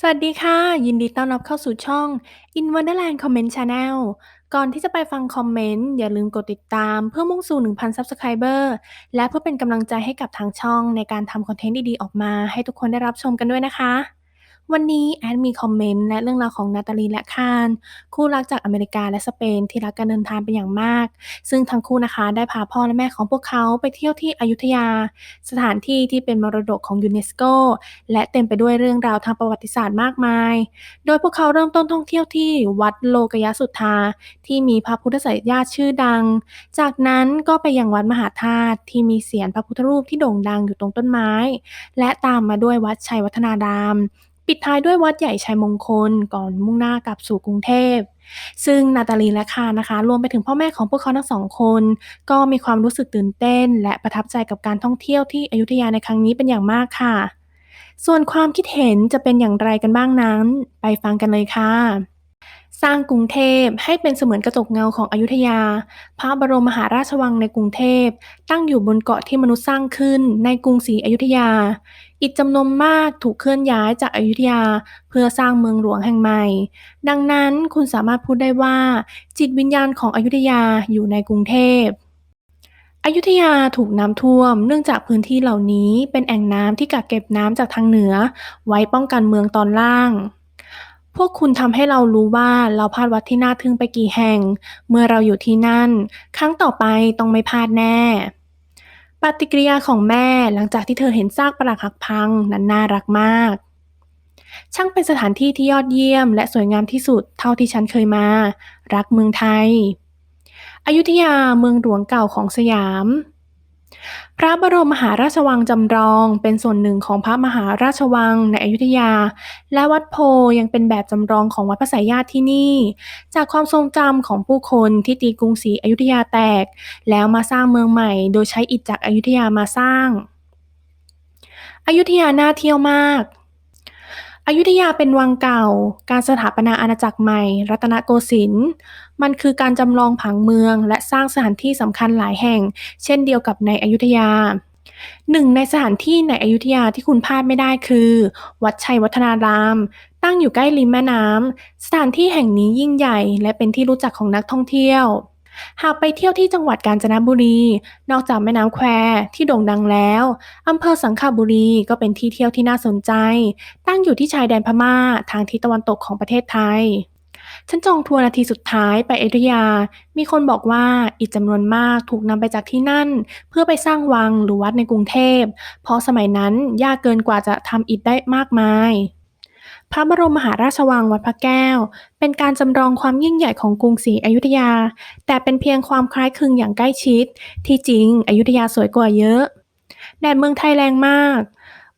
สวัสดีค่ะ ยินดีต้อนรับเข้าสู่ช่อง In Wonderland Comment Channel ก่อนที่จะไปฟังคอมเมนต์ อย่าลืมกดติดตามเพื่อมุ่งสู่ 1,000 Subscriber และเพื่อเป็นกำลังใจให้กับทางช่องในการทำคอนเทนต์ดีๆ ออกมาให้ทุกคนได้รับชมกันด้วยนะคะ วันนี้แอดมีคอมเมนต์และเรื่องราวของนาตาลีและคารคู่รักจากอเมริกาและสเปนที่รักการเดินทางเป็นอย่างมาก ซึ่งทั้งคู่นะคะได้พาพ่อและแม่ของพวกเขาไปเที่ยวที่อยุธยา สถานที่ที่เป็นมรดกของยูเนสโกและเต็มไปด้วยเรื่องราวทางประวัติศาสตร์มากมาย โดยพวกเขาเริ่มต้นท่องเที่ยวที่วัดโลกยสุทธา ที่มีพระพุทธไสยญาติชื่อดัง จากนั้นก็ไปยังวัดมหาธาตุที่มีเสียนพระพุทธรูปที่โด่งดังอยู่ตรงต้นไม้ และตามมาด้วยวัดชัยวัฒนาราม ปิดท้ายด้วยวัดใหญ่ชัยมงคลก่อนมุ่งหน้ากลับสู่กรุงเทพ ซึ่งนาตาลีและคารนะคะ รวมไปถึงพ่อแม่ของพวกเขาทั้งสองคน ก็มีความรู้สึกตื่นเต้น และประทับใจกับการท่องเที่ยวที่อยุธยาในครั้งนี้เป็นอย่างมากค่ะ ส่วนความคิดเห็นจะเป็นอย่างไรกันบ้างนั้น ไปฟังกันเลยค่ะ สร้างกรุงเทพให้เป็นเสมือนกระจกเงาของอยุธยา พระบรมมหาราชวังในกรุงเทพ ตั้งอยู่บนเกาะที่มนุษย์สร้างขึ้นในกรุงศรีอยุธยาอิฐจำนวนมากถูกเคลื่อนย้ายจากอยุธยา เพื่อสร้างเมืองหลวงแห่งใหม่ ดังนั้นคุณสามารถพูดได้ว่า จิตวิญญาณของอยุธยาอยู่ในกรุงเทพอยุธยาถูกน้ำท่วม เนื่องจากพื้นที่เหล่านี้เป็นแอ่งน้ำที่กักเก็บน้ำจากทางเหนือ ไว้ป้องกันเมืองตอนล่าง พวกคุณทำให้เรารู้ว่าเราพลาดวัดที่น่าทึ่งไปกี่แห่ง เมื่อเราอยู่ที่นั่น ครั้งต่อไปต้องไม่พลาดแน่ ปฏิกิริยาของแม่หลังจากที่เธอเห็นซากปรักหักพังนั้นน่ารักมาก ช่างเป็นสถานที่ที่ยอดเยี่ยม และสวยงามที่สุดเท่าที่ฉันเคยมา รักเมืองไทย อยุธยาเมืองหลวงเก่าของสยาม พระบรมมหาราชวังจำลองเป็นส่วนหนึ่งของพระมหาราชวังในอยุธยา และวัดโพยังเป็นแบบจำลองของวัดพระสายญาติที่นี่ จากความทรงจำของผู้คนที่ตีกรุงศรีอยุธยาแตก แล้วมาสร้างเมืองใหม่ โดยใช้อิฐจากอยุธยามาสร้างอายุธยาน่าเที่ยวมาก อยุธยาเป็นวังเก่า การสถาปนาอาณาจักรใหม่ รัตนโกสินทร์ มันคือการจำลองผังเมือง และสร้างสถานที่สำคัญหลายแห่ง เช่นเดียวกับในอยุธยา หนึ่งในสถานที่ในอยุธยาที่คุณพลาดไม่ได้คือ วัดชัยวัฒนาราม ตั้งอยู่ใกล้ริมแม่น้ำ สถานที่แห่งนี้ยิ่งใหญ่ และเป็นที่รู้จักของนักท่องเที่ยว หากไปเที่ยวที่จังหวัดกาญจนบุรี นอกจากแม่น้ำแควที่โด่งดังแล้วอำเภอสังขบุรีก็เป็นที่เที่ยวที่น่าสนใจ ตั้งอยู่ที่ชายแดนพม่าทางทิศตะวันตกของประเทศไทย ฉันจองทัวร์นาทีสุดท้ายไปอยุธยา มีคนบอกว่าอิฐจำนวนมากถูกนำไปจากที่นั่น เพื่อไปสร้างวังหรือวัดในกรุงเทพ เพราะสมัยนั้นยากเกินกว่าจะทำอิฐได้มากมาย พระบรมมหาราชวังวัดพระแก้ว เป็นการจำลองความยิ่งใหญ่ของกรุงศรีอยุธยา แต่เป็นเพียงความคล้ายคลึงอย่างใกล้ชิด ที่จริงอยุธยาสวยกว่าเยอะ แดดเมืองไทยแรงมาก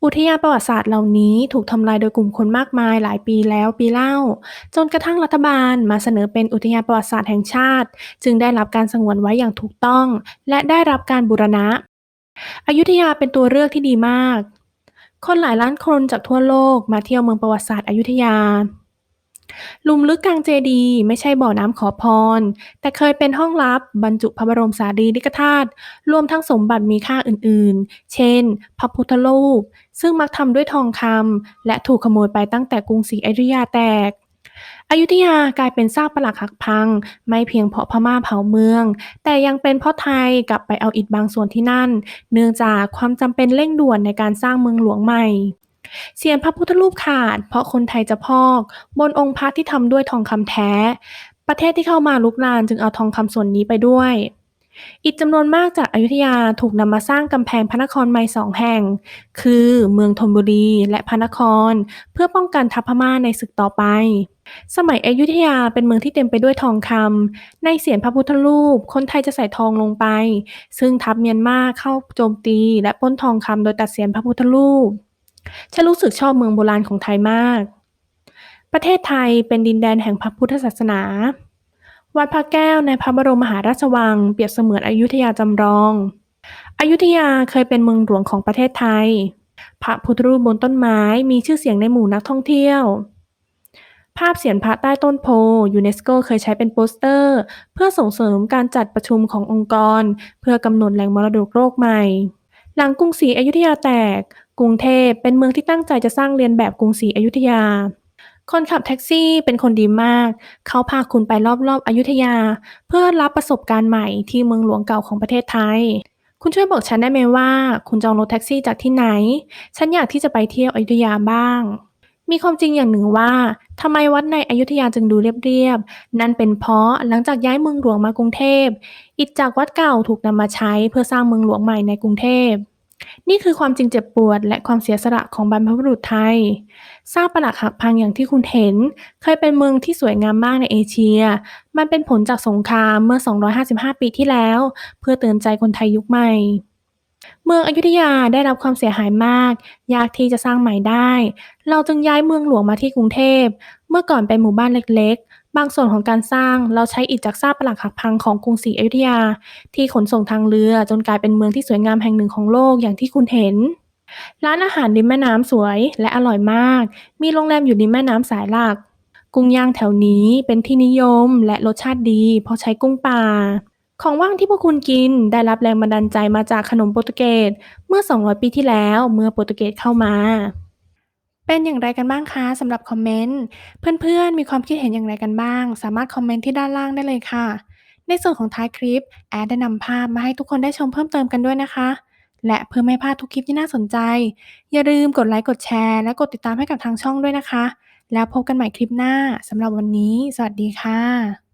อุทยานประวัติศาสตร์เหล่านี้ถูกทำลายโดยกลุ่มคนมากมายหลายปีแล้วปีเล่า จนกระทั่งรัฐบาลมาเสนอเป็นอุทยานประวัติศาสตร์แห่งชาติ จึงได้รับการสงวนไว้อย่างถูกต้อง และได้รับการบูรณะอยุธยาเป็นตัวเลือกที่ดีมาก คนหลายล้านคนจากทั่วโลกมาเที่ยวเมืองประวัติศาสตร์อยุธยา ลุมลึกกลางเจดีไม่ใช่บ่อน้ำขอพร แต่เคยเป็นห้องลับบรรจุพระบรมสารีริกธาตุรวมทั้งสมบัติมีค่าอื่นๆ เช่น พระพุทธรูป ซึ่งมักทำด้วยทองคำและถูกขโมยไปตั้งแต่กรุงศรีอยุธยาแตก อยุธยากลายเป็นซากปรักหักพัง ไม่เพียงเพราะพม่าเผาเมือง แต่ยังเป็นเพราะไทยกลับไปเอาอิฐบางส่วนที่นั่น เนื่องจากความจำเป็นเร่งด่วนในการสร้างเมืองหลวงใหม่เสียงพระพุทธรูปขาด เพราะคนไทยจะพอก บนองค์พระที่ทำด้วยทองคำแท้ ประเทศที่เข้ามาลุกลานจึงเอาทองคำส่วนนี้ไปด้วย อิฐจำนวนมากจากอยุธยาถูกนำมาสร้างกำแพงพระนครใหม่สองแห่ง คือเมืองธนบุรีและพระนคร เพื่อป้องกันทัพพม่าในศึกต่อไป สมัยอยุธยาเป็นเมืองที่เต็มไปด้วยทองคำในเสียนพระพุทธรูป คนไทยจะใส่ทองลงไป ซึ่งทัพเมียนมาเข้าโจมตี และป้นทองคำโดยตัดเสียนพระพุทธรูปฉันรู้สึกชอบเมืองโบราณของไทยมาก ประเทศไทยเป็นดินแดนแห่งพระพุทธศาสนา วัดพระแก้วในพระบรมมหาราชวังเปรียบเสมือนอยุธยาจำลอง อยุธยาเคยเป็นเมืองหลวงของประเทศไทย พระพุทธรูปบนต้นไม้มีชื่อเสียงในหมู่นักท่องเที่ยว ภาพเสียนพระใต้ต้นโพยูเนสโกเคยใช้เป็นโปสเตอร์ เพื่อส่งเสริมการจัดประชุมขององค์กร เพื่อกำหนดแหล่งมรดกโลกใหม่ หลังกรุงศรีอยุธยาแตก กรุงเทพเป็นเมืองที่ตั้งใจจะสร้างเรียนแบบกรุงศรีอยุธยา คนขับแท็กซี่เป็นคนดีมาก เขาพาคุณไปรอบๆอยุธยา เพื่อรับประสบการณ์ใหม่ที่เมืองหลวงเก่าของประเทศไทย คุณช่วยบอกฉันได้ไหมว่า คุณจองรถแท็กซี่จากที่ไหน ฉันอยากที่จะไปเที่ยวอยุธยาบ้าง มีความจริงอย่างหนึ่งว่าทำไมวัดในอยุธยาจึงดูเรียบๆ นั่นเป็นเพราะหลังจากย้ายเมืองหลวงมากรุงเทพ อิฐจากวัดเก่าถูกนำมาใช้เพื่อสร้างเมืองหลวงใหม่ในกรุงเทพ นี่คือความจริงเจ็บปวด และความเสียสละของบรรพบุรุษไทย ซากปรักหักพังอย่างที่คุณเห็น เคยเป็นเมืองที่สวยงามมากในเอเชีย มันเป็นผลจากสงครามเมื่อ 255 ปีที่แล้ว เพื่อเตือนใจคนไทยยุคใหม่ เมืองอยุธยาได้รับความเสียหายมาก ยากที่จะสร้างใหม่ได้ เราจึงย้ายเมืองหลวงมาที่กรุงเทพ เมื่อก่อนเป็นหมู่บ้านเล็กๆ บางส่วนของการสร้างเราใช้อิฐจากซากปรักหักพังของกรุงศรีอยุธยา ที่ขนส่งทางเรือจนกลายเป็นเมืองที่สวยงามแห่งหนึ่งของโลกอย่างที่คุณเห็น ร้านอาหารริมแม่น้ำสวยและอร่อยมาก มีโรงแรมอยู่ริมแม่น้ำสายหลัก กุ้งย่างแถวนี้เป็นที่นิยมและรสชาติดีเพราะใช้กุ้งป่า ของว่างที่พวกคุณกินได้รับแรงบันดาลใจมาจากขนมโปรตุเกสเมื่อ 200 ปีที่แล้วเมื่อโปรตุเกสเข้ามา เป็นอย่างไรกันบ้างคะสำหรับคอมเมนต์เพื่อนๆ มีความคิดเห็นอย่างไรกันบ้าง สามารถคอมเมนต์ที่ด้านล่างได้เลยค่ะ ในส่วนของท้ายคลิป แอดได้นำภาพมาให้ทุกคนได้ชมเพิ่มเติมกันด้วยนะคะ และเพื่อไม่พลาดทุกคลิปที่น่าสนใจ อย่าลืมกดไลค์กดแชร์ และกดติดตามให้กับทางช่องด้วยนะคะ แล้วพบกันใหม่คลิปหน้าสำหรับวันนี้ สวัสดีค่ะ